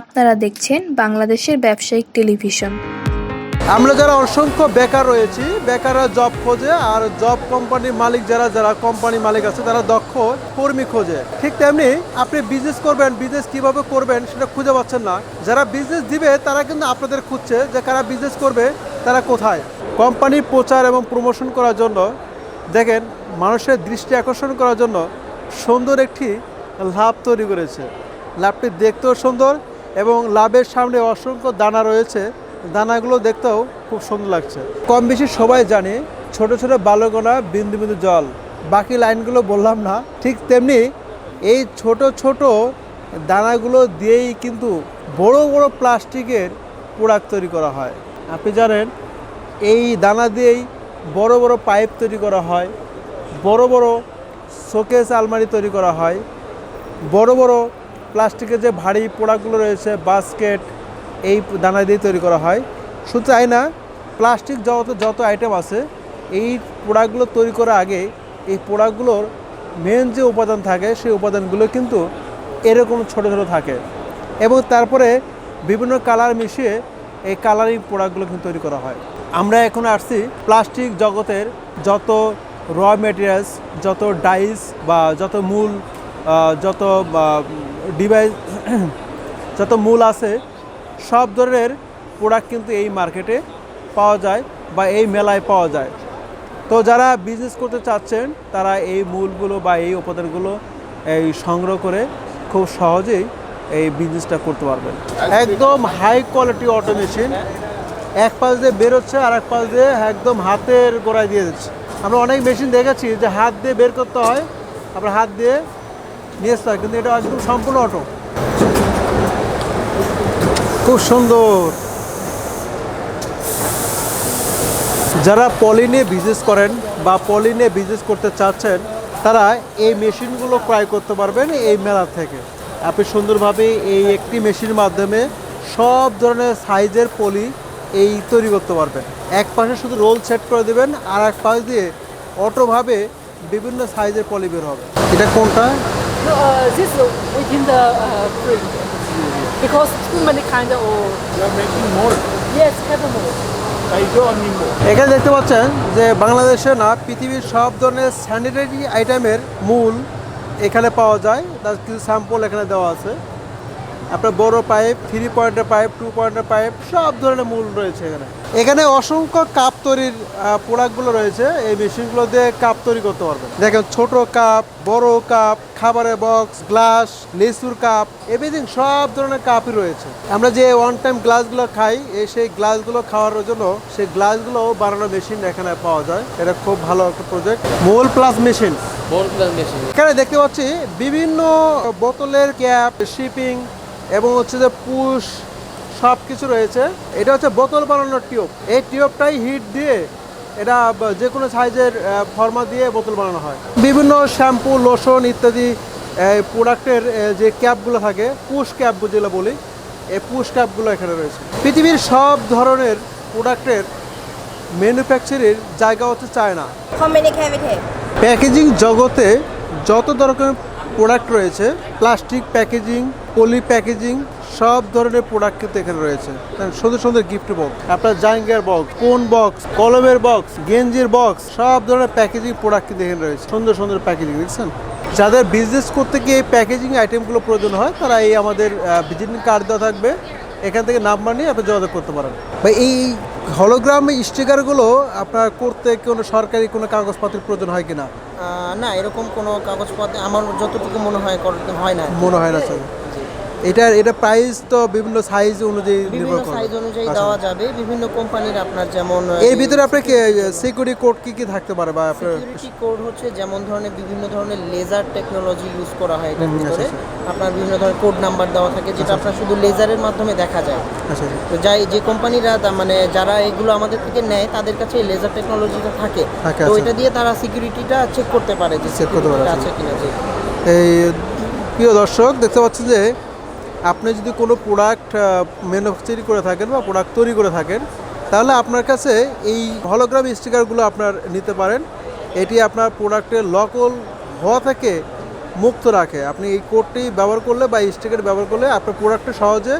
আপনারা দেখছেন বাংলাদেশের ব্যবসায়িক টেলিভিশন। আমরা যারা অসংখ্য বেকার রয়েছি, বেকাররা জব খোঁজে আর জব কোম্পানির মালিক যারা যারা কোম্পানি মালিক আছে, তারা দক্ষ কর্মী খোঁজে। ঠিক তেমনি আপনি বিজনেস করবেন বিজনেস কীভাবে করবেন সেটা খুঁজে পাচ্ছেন না। যারা বিজনেস দিবে, তারা কিন্তু আপনাদের খুঁজছে যে কারা বিজনেস করবে, তারা কোথায়। কোম্পানির প্রচার এবং প্রমোশন করার জন্য, দেখেন মানুষের দৃষ্টি আকর্ষণ করার জন্য সুন্দর একটি লাভ তৈরি করেছে। লাভটি দেখতেও সুন্দর এবং লাভের সামনে অসংখ্য দানা রয়েছে। দানাগুলো দেখতেও খুব সুন্দর লাগছে। কম বেশি সবাই জানে, ছোট ছোট বালগোনা, বিন্দু বিন্দু জল। বাকি লাইনগুলো বললাম না। ঠিক তেমনি এই ছোট ছোট দানাগুলো দিয়েই কিন্তু বড় বড় প্লাস্টিকের প্রোডাক্ট তৈরি করা হয়। আপনি জানেন, এই দানা দিয়েই বড় বড় পাইপ তৈরি করা হয়, বড় বড় শোকেস আলমারি তৈরি করা হয়, বড় বড় প্লাস্টিকের যে ভারী প্রোডাক্টগুলো রয়েছে বাস্কেট এই দানা দিয়ে তৈরি করা হয়। শুধু তাই না, প্লাস্টিক যত যত আইটেম আছে, এই প্রোডাক্টগুলো তৈরি করার আগে এই প্রোডাক্টগুলোর মেন যে উপাদান থাকে, সেই উপাদানগুলো কিন্তু এরকম ছোট ছোট থাকে। এবং তারপরে বিভিন্ন কালার মিশিয়ে এই কালারিং প্রোডাক্টগুলো কিন্তু তৈরি করা হয়। আমরা এখন আসছি প্লাস্টিক জগতের যত র মেটেরিয়ালস যত ডাইস বা যত মূল যত ডিভাইস যত মূল আছে, সব ধরনের প্রোডাক্ট কিন্তু এই মার্কেটে পাওয়া যায় বা এই মেলায় পাওয়া যায়। তো যারা বিজনেস করতে চাচ্ছেন, তারা এই মূলগুলো বা এই উপাদানগুলো এই সংগ্রহ করে খুব সহজেই এই বিজনেসটা করতে পারবেন। একদম হাই কোয়ালিটি অটো মেশিন এক পাশ দিয়ে বেরোচ্ছে আর এক পাশ দিয়ে একদম হাতের গোড়ায় দিয়ে দিচ্ছে। আমরা অনেক মেশিন দেখেছি যে হাত দিয়ে বের করতে হয় আপনার হাত দিয়ে নিয়ে কিন্তু এটা একদম সম্পূর্ণ অটো খুব সুন্দর। যারা পলি নিয়ে বিজনেস করেন বা পলি নিয়ে বিজনেস করতে চাচ্ছেন, তারা এই মেশিনগুলো ক্রয় করতে পারবেন এই মেলা থেকে। আপনি সুন্দরভাবে এই একটি মেশিনের মাধ্যমে সব ধরনের সাইজের পলি এই তৈরি করতে পারবেন। এক পাশে শুধু রোল সেট করে দেবেন, আর এক পাশ দিয়ে অটোভাবে বিভিন্ন সাইজের পলি বের হবে। এটা কোনটা? No, uh, this uh, within the uh, because too many kind of You are making more. yes have. I more. এখানে দেখতে পাচ্ছেন যে বাংলাদেশে না পৃথিবীর সব ধরনের স্যানিটারি আইটেমের মূল এখানে পাওয়া যায় তার কিছু স্যাম্পল এখানে দেওয়া আছে আপনার বড় পাইপ থ্রি পয়েন্টের পাইপ টু পয়েন্টের পাইপ সব ধরনের মূল রয়েছে এখানে। এখানে অসংখ্য কাপ তৈরির প্রোডাক্টগুলো রয়েছে। এই মেশিনগুলো দিয়ে কাপ তৈরি করতে পারবেন। দেখেন ছোট কাপ বড় কাপ খাবারের বক্স গ্লাস লিচুর কাপ এভরিথিং সব ধরনের কাপই রয়েছে। আমরা যে ওয়ান টাইম গ্লাসগুলো খাই এই সেই গ্লাসগুলো খাওয়ার জন্য সেই গ্লাসগুলো বানানোর মেশিন এখানে পাওয়া যায়। এটা খুব ভালো একটা প্রজেক্ট মোল প্লাস মেশিন. এখানে দেখতে পাচ্ছি বিভিন্ন বোতলের ক্যাপ শিপিং এবং হচ্ছে যে পুশ সব কিছু রয়েছে। এটা হচ্ছে বোতল বানানোর টিউব। এই টিউবটাই হিট দিয়ে এটা যে কোনো সাইজের ফর্মা দিয়ে বোতল বানানো হয়। বিভিন্ন শ্যাম্পু লোশন ইত্যাদি প্রোডাক্টের যে ক্যাপগুলো থাকে পুশ ক্যাপ যেগুলো বলি এই পুশ ক্যাপগুলো এখানে রয়েছে। পৃথিবীর সব ধরনের প্রোডাক্টের ম্যানুফ্যাকচারের জায়গা হচ্ছে চায়না? প্যাকেজিং জগতে যত ধরনের প্রোডাক্ট রয়েছে প্লাস্টিক প্যাকেজিং পলি প্যাকেজিং সব ধরনের প্রোডাক্ট কিন্তু এখানে রয়েছে। হ্যাঁ, সুন্দর সুন্দর গিফট বক্স আপনার জাঙ্গের বক্স কোন বক্স কলমের বক্স গেঞ্জির বক্স সব ধরনের প্যাকেজিং প্রোডাক্ট কিন্তু এখানে রয়েছে। সুন্দর সুন্দর প্যাকেজিং দেখছেন? যাদের বিজনেস করতে গিয়ে এই প্যাকেজিং আইটেমগুলো প্রয়োজন হয় তারা এই আমাদের ভিজিটিং কার্ড দেওয়া থাকবে। এখান থেকে নাম্বার নিয়ে আপনি যোগাযোগ করতে পারেন। বা এই হলোগ্রাম স্টিকারগুলো আপনার করতে কোনো সরকারি কোনো কাগজপত্রের প্রয়োজন হয় কিনা? না এরকম কোনো কাগজপত্র আমার যতটুকু মনে হয় হয় না মনে হয় না স্যার। এটার এটা প্রাইস তো বিভিন্ন সাইজ অনুযায়ী বিভিন্ন নির্ভর করে সাইজ অনুযায়ী আচ্ছা। দেওয়া যাবে বিভিন্ন কোম্পানির আপনার যেমন এর ভিতরে আপনার কি সিকিউরিটি কোড কি কি থাকতে পারে বা আপনার সিকিউরিটি কোড হচ্ছে যেমন ধরনের বিভিন্ন ধরনের লেজার টেকনোলজি ইউজ করা হয় এটার হুম, আচ্ছা, ভিতরে আচ্ছা। আপনার বিভিন্ন ধরনের কোড নাম্বার দেওয়া থাকে যেটা আপনার শুধু লেজারের মাধ্যমে দেখা যায় আচ্ছা আচ্ছা। তো যাই যে কোম্পানিরা মানে যারা এগুলো আমাদের থেকে নেয় তাদের কাছে এই লেজার টেকনোলজিটা থাকে তো আচ্ছা। এটা দিয়ে তারা সিকিউরিটিটা চেক করতে পারে যে চেক করতে পারে, আচ্ছা। আছে কিনা এই প্রিয় দর্শক দেখতে পাচ্ছেন যে আপনি যদি কোনো প্রোডাক্ট ম্যানুফ্যাকচারিং করে থাকেন বা প্রোডাক্ট তৈরি করে থাকেন তাহলে আপনার কাছে এই হলোগ্রাম স্টিকারগুলো আপনার নিতে পারেন। এটি আপনার প্রোডাক্টের লকল হওয়া থেকে মুক্ত রাখে। আপনি এই কোডটি ব্যবহার করলে বা স্টিকার ব্যবহার করলে আপনার প্রোডাক্টটা সহজে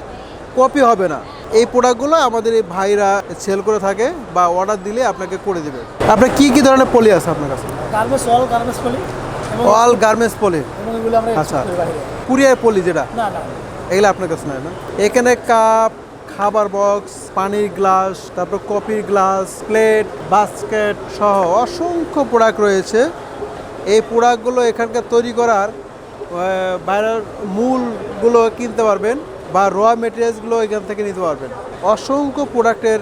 কপি হবে না। এই প্রোডাক্টগুলো আমাদের এই ভাইরা সেল করে থাকে বা অর্ডার দিলে আপনাকে করে দেবে। আপনার কি কি ধরনের পলি আছে আপনার কাছে? Garments all garments poly all garments poly আচ্ছা। কুরিয়ার পলি যেটা? না না। এগুলো আপনার কাছে নাই না? এখানে কাপ, খাবার বক্স পানির গ্লাস তারপর কফির গ্লাস প্লেট বাস্কেট সহ অসংখ্য প্রোডাক্ট রয়েছে। এই প্রোডাক্টগুলো এখানকার তৈরি করার বাইরের মূলগুলো কিনতে পারবেন বা র মেটেরিয়ালসগুলো এখান থেকে নিতে পারবেন। অসংখ্য প্রোডাক্টের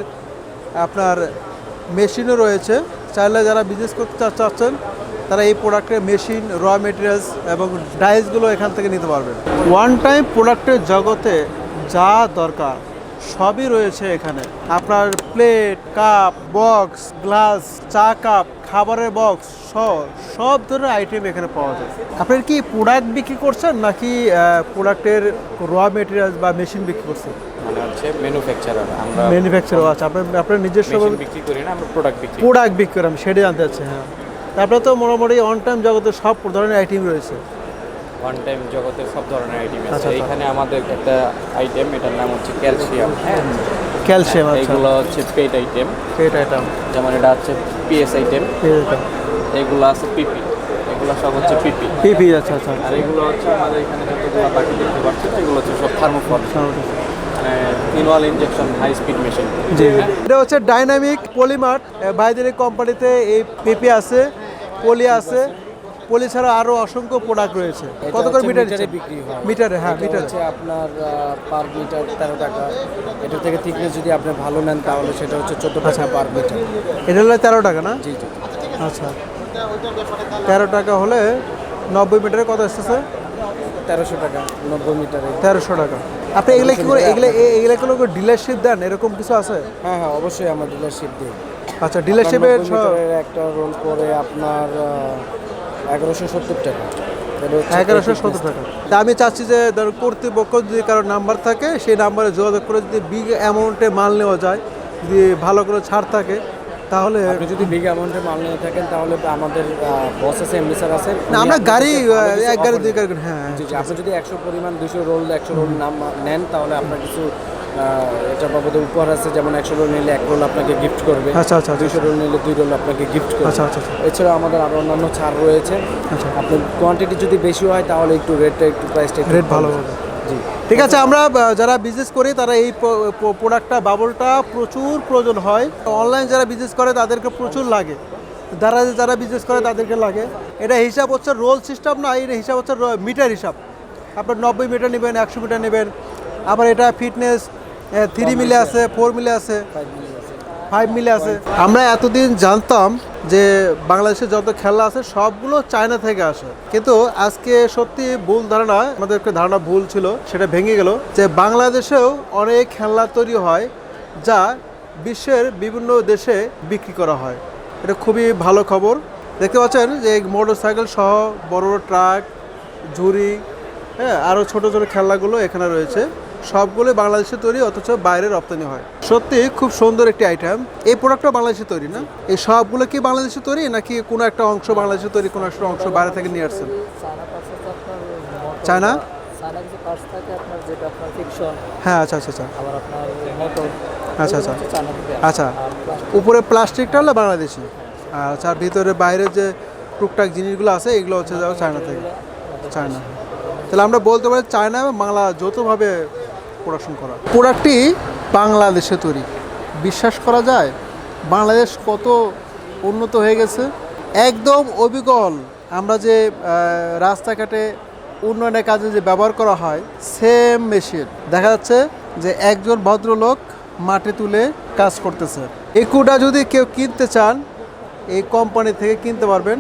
আপনার মেশিনও রয়েছে। চাইলে যারা বিজনেস করতে চাচ্ছেন তারা এই প্রোডাক্টের মেশিন র মেটেরিয়ালস এবং ডাইসগুলো এখান থেকে নিতে পারবেন ওয়ান টাইম প্রোডাক্টের জগতে যা দরকার সবই রয়েছে এখানে। আপনার প্লেট কাপ বক্স গ্লাস চা কাপ খাবারের বক্স সহ সব ধরনের আইটেম এখানে পাওয়া যায়। আপনার কি প্রোডাক্ট বিক্রি করছেন নাকি প্রোডাক্টের র মেটেরিয়ালস বা মেশিন বিক্রি করছেন? মানে ম্যানুফ্যাকচারার আমরা আছে আপনার আপনার নিজস্ব বিক্রি করি না আমরা প্রোডাক্ট বিক্রি করি। প্রোডাক্ট বিক্রি করেন সেটাই জানতে চাচ্ছি হ্যাঁ। তারপরে তো মোটামুটি অন টাইম জগতে সব ধরনের আইটেম রয়েছে। ওয়ান টাইম জগতের সব ধরনের আইটেম আচ্ছা, আছে। আচ্ছা। এখানে আমাদের একটা আইটেম এটার নাম হচ্ছে ক্যালসিয়াম হ্যাঁ ক্যালসিয়াম আচ্ছা। এইগুলো হচ্ছে পেট আইটেম এটা এটা যেমন এটা হচ্ছে পিএস আইটেম এগুলো আছে পিপি এগুলো সব হচ্ছে পিপি পিপি আচ্ছা আচ্ছা আর এগুলো হচ্ছে আমাদের এখানে যতগুলো বাকি দেখতে পাচ্ছেন এগুলো হচ্ছে সব থার্মোফল ইনওয়াল ইনজেকশন হাই স্পিড মেশিন জি এটা হচ্ছে ডাইনামিক পলিমার্ট ভাইদের এই কোম্পানিতে এই পেপি আছে। পলি আছে পলি ছাড়া আরও অসংখ্য প্রোডাক্ট রয়েছে। কত করে মিটার বিক্রি হয়। মিটারে হ্যাঁ মিটার। হচ্ছে আপনার পার মিটার তেরো টাকা। এটা থেকে থিকনেস যদি আপনি ভালো নেন তাহলে সেটা হচ্ছে চোদ্দ টাকা পার মিটার এটা হলো তেরো টাকা না? জি জি। আচ্ছা। তেরো টাকা হলে নব্বই মিটারে কত আসতেছে? তেরোশো টাকা নব্বই মিটারে। তেরোশো টাকা। আপনি এগুলো কি করে এগুলো এগুলো কোনো ডিলারশিপ দেন? এরকম কিছু আছে? হ্যাঁ হ্যাঁ অবশ্যই আমরা ডিলারশিপ দিই। আচ্ছা ডিলারশিপের একটা রোল করে আপনার এগারোশো সত্তর টাকা। এটা এগারোশো সত্তর টাকা। তা আমি চাচ্ছি যে ধর কর্তৃপক্ষ যদি কারও নাম্বার থাকে সেই নাম্বারে যোগাযোগ করে যদি বিগ অ্যামাউন্টে মাল নেওয়া যায় যদি ভালো করে ছাড় থাকে তাহলে আপনি যদি বিগ অ্যামাউন্টে মাল নিয়ে থাকেন তাহলে আমাদের বস আছে এমডি স্যার আছে না আমরা গাড়ি এক গাড়ি দুই গাড়ি হ্যাঁ জি জি আপনি যদি একশো পরিমাণ দুশো রোল একশো রোল নাম নেন তাহলে আপনার কিছু এটা বাবদ উপহার আছে যেমন একশো রোল নিলে এক রোল আপনাকে গিফট করবে আচ্ছা আচ্ছা আচ্ছা দুশো রোল নিলে দুই রোল আপনাকে গিফট করবে। আচ্ছা আচ্ছা আচ্ছা। এছাড়া আমাদের আরও অন্যান্য ছাড় রয়েছে। আচ্ছা। আপনার কোয়ান্টিটি যদি বেশি হয় তাহলে একটু রেটটা একটু প্রাইসটা রেট ভালো হবে। হবে। জি। ঠিক আছে আমরা যারা বিজনেস করি তারা এই প্রোডাক্টটা বাবলটা প্রচুর প্রয়োজন হয়। অনলাইন যারা বিজনেস করে তাদেরকে প্রচুর লাগে। যারা যারা বিজনেস করে তাদেরকে লাগে। এটা হিসাব হচ্ছে রোল সিস্টেম না এটা হিসাব হচ্ছে মিটার হিসাব। আপনার নব্বই মিটার নেবেন একশো মিটার নেবেন। আবার এটা ফিটনেস থ্রি মিলে আছে ফোর মিলে আছে ফাইভ মিলে আছে। আমরা এতদিন জানতাম যে বাংলাদেশে যত খেলা আছে সবগুলো চায়না থেকে আসে। কিন্তু আজকে সত্যি ভুল ধারণা আমাদের একটা ধারণা ভুল ছিল সেটা ভেঙে গেল যে বাংলাদেশেও অনেক খেলনা তৈরি হয় যা বিশ্বের বিভিন্ন দেশে বিক্রি করা হয়। এটা খুবই ভালো খবর। দেখতে পাচ্ছেন যে মোটর সাইকেল সহ বড় বড় ট্রাক ঝুড়ি হ্যাঁ আরও ছোটো ছোটো খেলনাগুলো এখানে রয়েছে। সবগুলোই বাংলাদেশে তৈরি, অথচ বাইরে রপ্তানি হয়। সত্যি খুব সুন্দর একটি আইটেম এই প্রোডাক্টটা বাংলাদেশে তৈরি না? এই সবগুলো কি বাংলাদেশে তৈরি, নাকি কোনো একটা অংশ বাংলাদেশে তৈরি, কোনো একটা অংশ বাইরে থেকে নিয়ে আসছেন? চায়না? হ্যাঁ আচ্ছা আচ্ছা আচ্ছা। আচ্ছা আচ্ছা। আচ্ছা। উপরে প্লাস্টিকটা হলো বাংলাদেশি। আচ্ছা ভিতরে বাইরে যে টুকটাক জিনিসগুলো আছে, এগুলো হচ্ছে চায়না থেকে। চায়না। তাহলে আমরা বলতে পারি চায়না এবং বাংলা যৌথভাবে প্রোডাকশন করা। প্রোডাক্টটি বাংলাদেশে তৈরি। বিশ্বাস করা যায়, বাংলাদেশ কত উন্নত হয়ে গেছে। একদম অবিকল আমরা যে রাস্তাঘাটে উন্নয়নের কাজে যে ব্যবহার করা হয় সেম মেশিন দেখা যাচ্ছে যে একজন ভদ্রলোক মাটি তুলে কাজ করতেছে। এই কুটা যদি কেউ কিনতে চান, এই কোম্পানি থেকে কিনতে পারবেন।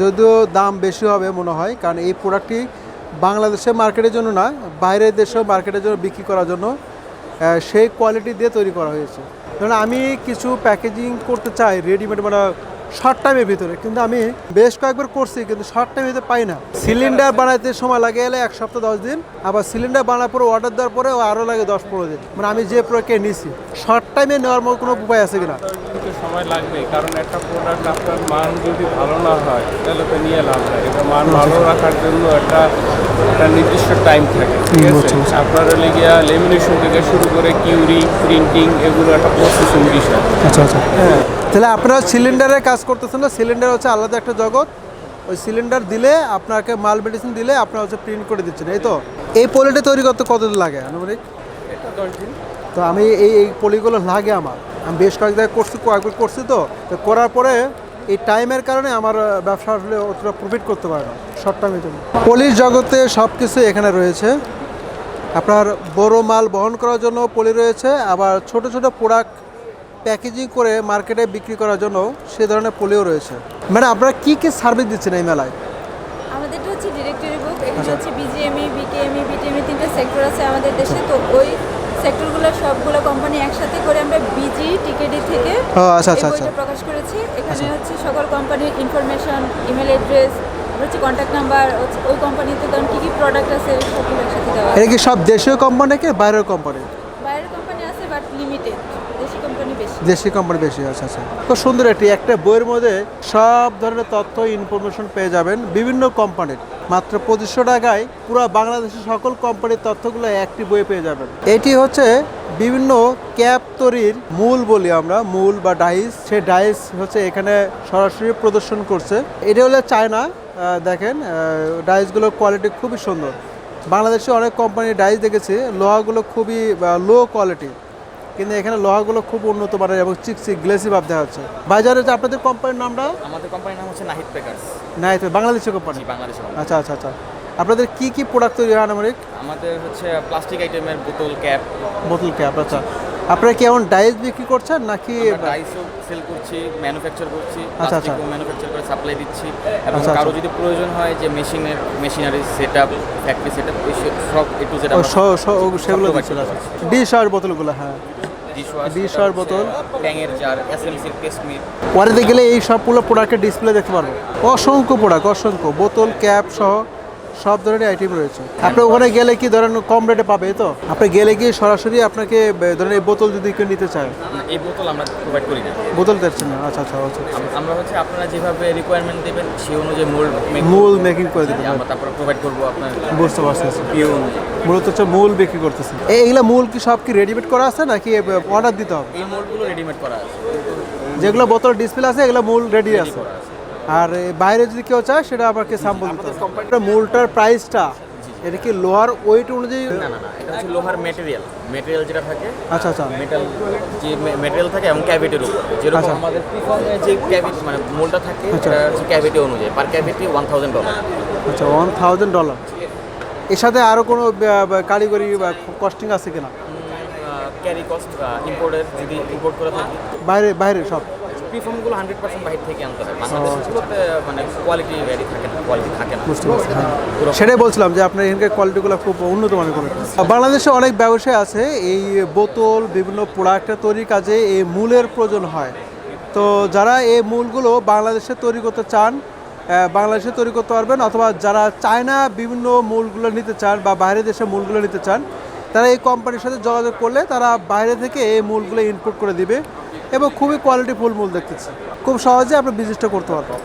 যদিও দাম বেশি হবে মনে হয়, কারণ এই প্রোডাক্টটি বাংলাদেশের মার্কেটের জন্য না, বাইরের দেশেও মার্কেটের জন্য বিক্রি করার জন্য সেই কোয়ালিটি দিয়ে তৈরি করা হয়েছে। ধরুন আমি কিছু প্যাকেজিং করতে চাই রেডিমেড মানে শর্ট টাইমের ভিতরে। কিন্তু আমি বেশ কয়েকবার করছি কিন্তু শর্ট টাইমের ভিতরে পাই না। সিলিন্ডার বানাইতে সময় লাগে এলে এক সপ্তাহ দশ দিন আবার সিলিন্ডার বানার পরে অর্ডার দেওয়ার পরে আরও লাগে দশ পনেরো দিন। মানে আমি যে প্রক্রিয়া নিছি শর্ট টাইমে নেওয়ার মতো কোনো উপায় আছে কিনা? সময় লাগবে কারণ একটা প্রোডাক্ট আপনার মান যদি ভালো না হয় তাহলে তো নিয়ে লাভ নাই। এটা মান ভালো রাখার জন্য একটা একটা নির্দিষ্ট টাইম থাকে ঠিক আছে? আপনার হলে গিয়া লেমিনেশন থেকে শুরু করে কিউরি প্রিন্টিং এগুলো একটা প্রসেসিং বিষয়। আচ্ছা আচ্ছা। হ্যাঁ। তাহলে আপনারা সিলিন্ডারে কাজ করতেছেন না সিলিন্ডার হচ্ছে আলাদা একটা জগৎ। ওই সিলিন্ডার দিলে আপনাকে মাল মেডিসিন দিলে আপনারা হচ্ছে প্রিন্ট করে দিচ্ছেন এই তো? এই পলিটা তৈরি করতে কতদিন লাগে আনুমানিক? তো আমি এই এই পলিগুলো লাগে আমার। আমি বেশ কয়েক জায়গায় করছি কয়েকবার করছি তো। তো করার পরে এই টাইমের কারণে আমার ব্যবসা আসলে অতটা প্রফিট করতে পারে না শর্ট টাইমের জন্য। পলির জগতে সব কিছু এখানে রয়েছে। আপনার বড় মাল বহন করার জন্য পলি রয়েছে আবার ছোট ছোট প্রোডাক্ট প্যাকেজিং করে মার্কেটে বিক্রি করার জন্য সে ধরনের পোলিও রয়েছে। মানে আপনারা কী কী সার্ভিস দিচ্ছেন এই মেলায়? আমাদেরটা হচ্ছে ডিরেক্টরি বুক এখানে হচ্ছে বিজিএমই বিকেএমই বিটিএমই তিনটে সেক্টর আছে আমাদের দেশে। তো ওই সেক্টরগুলো সবগুলো কোম্পানি একসাথে করে আমরা বিজি টিকেডি থেকে আচ্ছা আচ্ছা আচ্ছা। প্রকাশ করেছি। এখানে হচ্ছে সকল কোম্পানির ইনফরমেশন ইমেল অ্যাড্রেস হচ্ছে কন্ট্যাক্ট নাম্বার ওই কোম্পানিতে ধরুন কী কী প্রোডাক্ট আছে সবগুলো একসাথে দেওয়া এটা কি সব দেশীয় কোম্পানি নাকি বাইরের কোম্পানি আছে বাট লিমিটেড দেশি কোম্পানি বেশি দেশি কোম্পানি বেশি আছে আচ্ছা। খুব সুন্দর একটি, একটা বইয়ের মধ্যে সব ধরনের তথ্য ইনফরমেশন পেয়ে যাবেন বিভিন্ন কোম্পানির মাত্র পঁচিশশো টাকায় পুরো বাংলাদেশের সকল কোম্পানির তথ্যগুলো একটি বইয়ে পেয়ে যাবেন। এটি হচ্ছে বিভিন্ন ক্যাপ তৈরির মূল বলি আমরা, মূল বা ডাইস। সে ডাইস হচ্ছে এখানে সরাসরি প্রদর্শন করছে। এটা হলো চায়না দেখেন ডাইসগুলোর কোয়ালিটি খুবই সুন্দর। বাংলাদেশে অনেক কোম্পানির ডাইস দেখেছি, লোহাগুলো খুবই লো কোয়ালিটি কিন্তু এখানে লোহাগুলো খুব উন্নত মানের এবং চিকচিক গ্লেসি ভাব দেখা যাচ্ছে বাজারে যে আপনাদের কোম্পানির নামটা? আমাদের কোম্পানির নাম হচ্ছে নাহিদ পেকার্স নাহিদ বাংলাদেশি কোম্পানি বাংলাদেশি আচ্ছা আচ্ছা আচ্ছা। আপনাদের কি কি প্রোডাক্ট তৈরি হয় আনামারিক আমাদের হচ্ছে প্লাস্টিক আইটেমের বোতল ক্যাপ বোতল ক্যাপ আচ্ছা। আপনারা কি এমন ডাইস বিক্রি করছেন নাকি ডাইসও সেল করছি ম্যানুফ্যাকচার করছি আচ্ছা, আচ্ছা। ম্যানুফ্যাকচার করে সাপ্লাই দিচ্ছি। এবং আচ্ছা, কারও আচ্ছা। যদি প্রয়োজন হয় যে মেশিনের machinery set up factory set up সব এ টু জেড ও, স- স- ও, সেগুলো দিচ্ছেন ডিশ আর বোতলগুলো হ্যাঁ। ডিশওয়ার বোতল। ট্যাঙের জার এসএমসির মিট ওয়ারিতে গেলে এই সবগুলো প্রোডাক্টের ডিসপ্লে দেখতে পারব। অসংখ্য প্রোডাক্ট অসংখ্য। বোতল ক্যাপ সহ সব ধরনের আইটেম রয়েছে। আপনি ওখানে গেলে কি ধরেন কম রেটে পাবে তো? আপনি গেলে কি সরাসরি আপনাকে ধরেন এই বোতল যদি কেউ নিতে চায়। এই বোতল আমরা প্রোভাইড করি না। বোতল দিচ্ছেন না? আচ্ছা আচ্ছা আচ্ছা। আমরা হচ্ছে আপনারা যেভাবে রিকোয়ারমেন্ট দেবেন সেই অনুযায়ী মোল্ড মূল মেকিং করে দিতে আমরা তারপরে প্রোভাইড করব আপনার বুঝতে পারছেন মূলত হচ্ছে মূল বিক্রি করতেছেন এই এইগুলা মূল কি সব কি রেডিমেড করা আছে নাকি অর্ডার দিতে হবে? এই মোল্ডগুলো রেডিমেড করা আছে। যেগুলো বোতল ডিসপ্লে আছে এগুলো মূল রেডি আছে। আর বাইরে যদি কেউ চায় সেটা আমাকে স্যাম্পল দিতে হবে। মূলটার প্রাইসটা এটা কি লোহার ওয়েট অনুযায়ী? না না না এটা হচ্ছে লোহার মেটেরিয়াল মেটেরিয়াল যেটা থাকে আচ্ছা আচ্ছা। মেটাল যে মেটেরিয়াল থাকে এবং ক্যাভিটির উপর যেরকম আচ্ছা। আমাদের পিছনে যে ক্যাভিটি মানে মোলটা থাকে আচ্ছা। সেটা হচ্ছে ক্যাভিটি অনুযায়ী। Per cavity one thousand dollar আচ্ছা ওয়ান থাউজেন্ড ডলার এর সাথে আরও কোনো কারিগরি বা কস্টিং আছে কিনা? ক্যারি কস্ট ইম্পোর্টের যদি ইম্পোর্ট করে থাকি। বাইরে বাইরে সব। হান্ড্রেড পার্সেন্ট বাইরে থেকে আনতে হয়। বাংলাদেশগুলোতে মানে কোয়ালিটি ভ্যারি থাকে না কোয়ালিটি থাকে না। বুঝতে পারছি হ্যাঁ। সেটাই বলছিলাম যে আপনার এখানকার কোয়ালিটিগুলো খুব উন্নত মানের করে। বাংলাদেশে অনেক ব্যবসায় আছে এই বোতল বিভিন্ন প্রোডাক্টের তৈরির কাজে এই মূলের প্রয়োজন হয়। তো যারা এই মূলগুলো বাংলাদেশে তৈরি করতে চান বাংলাদেশে তৈরি করতে পারবেন অথবা যারা চায়না বিভিন্ন মূলগুলো নিতে চান বা বাইরের দেশে মূলগুলো নিতে চান তারা এই কোম্পানির সাথে যোগাযোগ করলে তারা বাইরে থেকে এই মূলগুলো ইনপুট করে দিবে। এবং খুবই কোয়ালিটি ফুল মূল দেখতেছি। খুব সহজে আপনি বিজনেসটা করতে পারবেন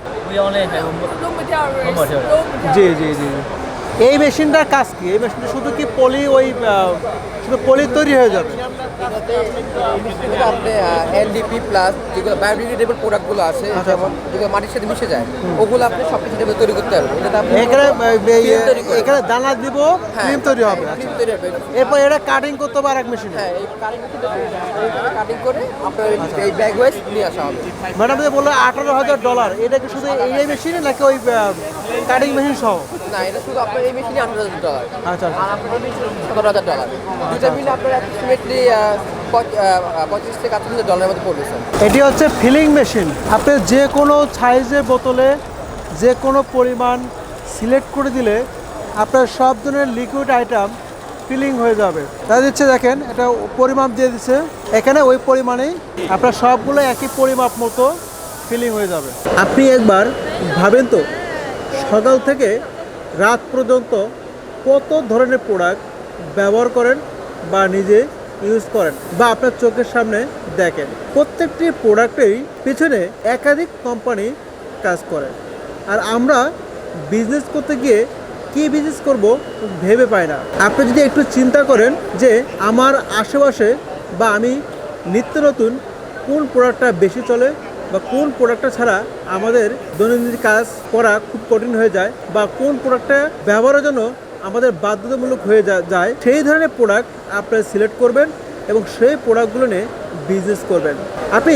জি জি জি। এই মেশিনটার কাজ কি? এই মেশিনটা শুধু কি পলি ওই শুধু পলি তৈরি হয়ে যাবে? আপনি এনডিপি প্লাস যেগুলো বায়োডিগ্রেডেবল প্রোডাক্টগুলো আছে আচ্ছা। যেমন যেগুলো মাটির সাথে মিশে যায় ওগুলো আপনি সব কিছু তৈরি করতে আপনি এখানে। এখানে দানা দিব ক্রিম তৈরি হবে আচ্ছা। তৈরি হবে। এরপর এটা কাটিং করতে হবে আর এক মেশিনে হ্যাঁ কাটিং করে আপনার এই ব্যাগ ওয়েস নিয়ে আসা হবে। ম্যাডাম যে বলল আঠারো হাজার ডলার এটা কি শুধু এই মেশিনে নাকি ওই কাটিং মেশিন সহ? না এটা শুধু আপনার এই মেশিনে আঠারো হাজার ডলার আচ্ছা আর আপনার এই মেশিনে সতেরো হাজার ডলার দুটা মিলে আপনার অ্যাপ্রক্সিমেটলি পঁচিশ থেকে হাজার ডলারের মধ্যে পড়বে এটি হচ্ছে ফিলিং মেশিন আপনি যে কোনো সাইজের বোতলে যে কোনো পরিমাণ সিলেক্ট করে দিলে আপনার সব ধরনের লিকুইড আইটেম ফিলিং হয়ে যাবে। তাই দিচ্ছে দেখেন এটা পরিমাপ দিয়ে দিচ্ছে। এখানে ওই পরিমাণেই আপনার সবগুলো একই পরিমাপ মতো ফিলিং হয়ে যাবে। আপনি একবার ভাবেন তো সকাল থেকে রাত পর্যন্ত কত ধরনের প্রোডাক্ট ব্যবহার করেন বা নিজে ইউজ করেন বা আপনার চোখের সামনে দেখেন? প্রত্যেকটি প্রোডাক্টেই পিছনে একাধিক কোম্পানি কাজ করে। আর আমরা বিজনেস করতে গিয়ে কি বিজনেস করব ভেবে পাই না। আপনি যদি একটু চিন্তা করেন যে আমার আশেপাশে বা আমি নিত্য নতুন কোন প্রোডাক্টটা বেশি চলে বা কোন প্রোডাক্টটা ছাড়া আমাদের দৈনন্দিন কাজ করা খুব কঠিন হয়ে যায় বা কোন প্রোডাক্টটা ব্যবহারের জন্য আমাদের বাধ্যতামূলক হয়ে যায়, সেই ধরনের প্রোডাক্ট আপনি সিলেক্ট করবেন এবং সেই প্রোডাক্টগুলো নিয়ে বিজনেস করবেন। আপনি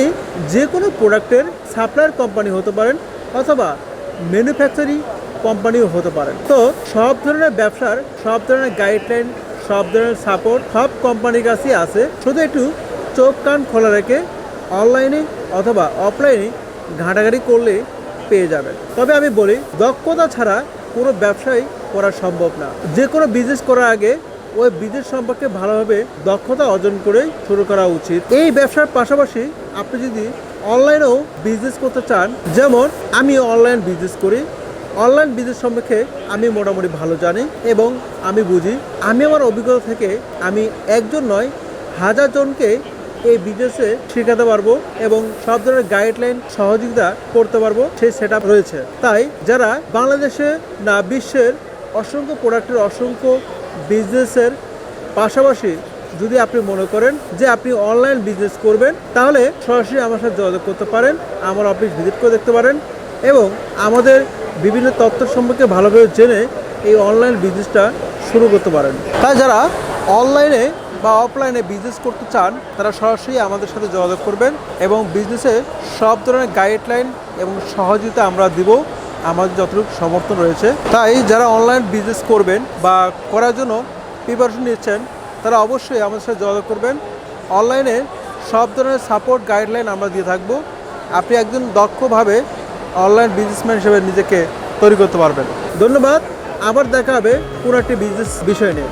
যে কোনো প্রোডাক্টের সাপ্লায়ার কোম্পানি হতে পারেন অথবা ম্যানুফ্যাকচারিং কোম্পানিও হতে পারেন। তো সব ধরনের ব্যবসার, সব ধরনের গাইডলাইন সব ধরনের সাপোর্ট সব কোম্পানির কাছেই আছে। শুধু একটু চোখ কান খোলা রেখে অনলাইনে অথবা অফলাইনে ঘাঁটাঘাঁটি করলে পেয়ে যাবেন। তবে আমি বলি, দক্ষতা ছাড়া কোনো ব্যবসাই করা সম্ভব না। যে কোনো বিজনেস করার আগে ওই বিজনেস সম্পর্কে ভালোভাবে দক্ষতা অর্জন করে শুরু করা উচিত। এই ব্যবসার পাশাপাশি আপনি যদি অনলাইনেও বিজনেস করতে চান, যেমন আমি অনলাইন বিজনেস করি অনলাইন বিজনেস সম্পর্কে আমি মোটামুটি ভালো জানি এবং আমি বুঝি। আমি আমার অভিজ্ঞতা থেকে আমি একজন নয়, হাজার জনকে এই বিজনেসে শেখাতে পারব এবং সব ধরনের গাইডলাইন সহযোগিতা করতে পারব সেই সেট রয়েছে। তাই যারা বাংলাদেশে না বিশ্বের অসংখ্য প্রোডাক্টের অসংখ্য বিজনেসের পাশাপাশি যদি আপনি মনে করেন যে আপনি অনলাইন বিজনেস করবেন, তাহলে সরাসরি আমার সাথে যোগাযোগ করতে পারেন, আমার অফিস ভিজিট করে দেখতে পারেন এবং আমাদের বিভিন্ন তথ্য সম্পর্কে ভালোভাবে জেনে এই অনলাইন বিজনেসটা শুরু করতে পারেন। তাই যারা অনলাইনে বা অফলাইনে বিজনেস করতে চান, তারা সরাসরি আমাদের সাথে যোগাযোগ করবেন এবং বিজনেসে সব ধরনের গাইডলাইন এবং সহযোগিতা আমরা দিব। আমাদের যতটুকু সমর্থন রয়েছে। তাই যারা অনলাইন বিজনেস করবেন বা করার জন্য প্রিপারেশন নিচ্ছেন, তারা অবশ্যই আমাদের সাথে যোগাযোগ করবেন। অনলাইনে সব ধরনের সাপোর্ট গাইডলাইন আমরা দিয়ে থাকব। আপনি একজন দক্ষভাবে অনলাইন বিজনেসম্যান হিসেবে নিজেকে তৈরি করতে পারবেন। ধন্যবাদ। আবার দেখা হবে কোনো একটি বিজনেস বিষয় নিয়ে।